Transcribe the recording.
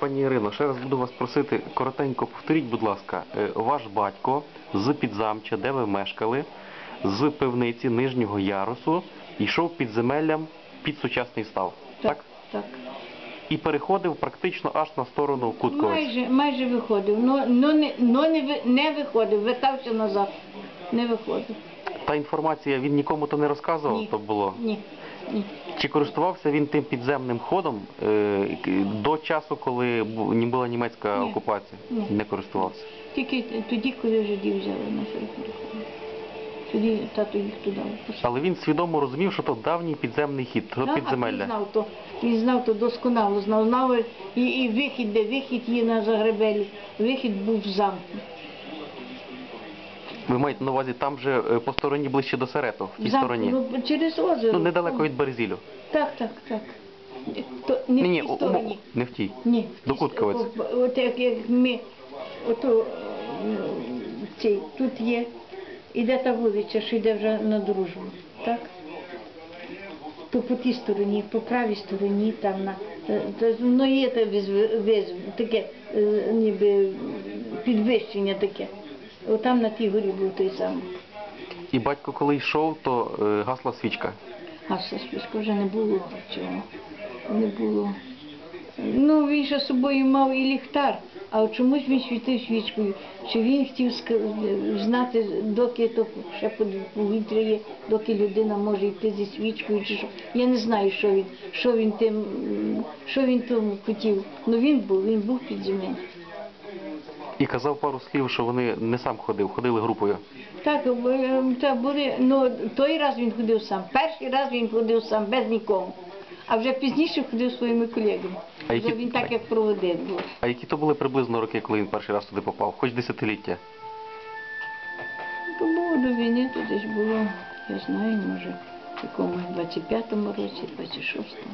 Пані Ірино, ще раз буду вас просити, коротенько повторіть, будь ласка, е, ваш батько з підзамча, де ви мешкали, з пивниці нижнього ярусу, йшов підземеллям під сучасний став. Так? Так. І переходив практично аж на сторону Кутковець. Майже, майже виходив. Не, ну не, не виходив, вертався назад. Не виходив. Та інформація він нікому то не розказував, Ні. то було. Ні. Чи користувався він тим підземним ходом е, до часу, коли не була німецька Ні. окупація? Ні. Не користувався. Тільки тоді, коли вже дів взяли на переходи. Тоді тато їх туди випустив. Але він свідомо розумів, що то давній підземний хід, то Так, Він знав то, він знав то досконало, знав, знав і, і вихід, де вихід є на Загребелі, вихід був замку. Ви маєте на увазі там же е, по стороні ближче до Серету, в тій стороні. ну, через озеро. Ну, недалеко від Березілю. Так, так, так. То, не Ні, ні, в тій у- у- стороні. не в тій. Ні. До Кутковиць. О, От як, як ми, ото, е, цей, тут є, іде та вулиця, що йде вже на дружбу, так? То по тій стороні, по правій стороні, там на, е, то, ну є те віз, віз, таке, е, ніби підвищення таке. Отам на тій горі був той самий. І батько, коли йшов, то е, гасла свічка. А все списку вже не було цього. Не було. Ну, він ще з собою мав і ліхтар, а чомусь він світив свічкою. Чи він хотів знати, доки то ще повітря є, доки людина може йти зі свічкою, чи що. Я не знаю, що він, що він тим, що він тому хотів. Ну він був, він був під землею. І казав пару слів, що вони не сам ходив, ходили групою. Так, е, та були, ну той раз він ходив сам. Перший раз він ходив сам, без нікого. А вже пізніше ходив своїми колегами. А Вже які- він так як проводив був. А які то були приблизно роки, коли він перший раз туди попав? Хоч десятиліття. То було до війни, то десь було, я знаю, може, в якомусь 25-му році, 26-му.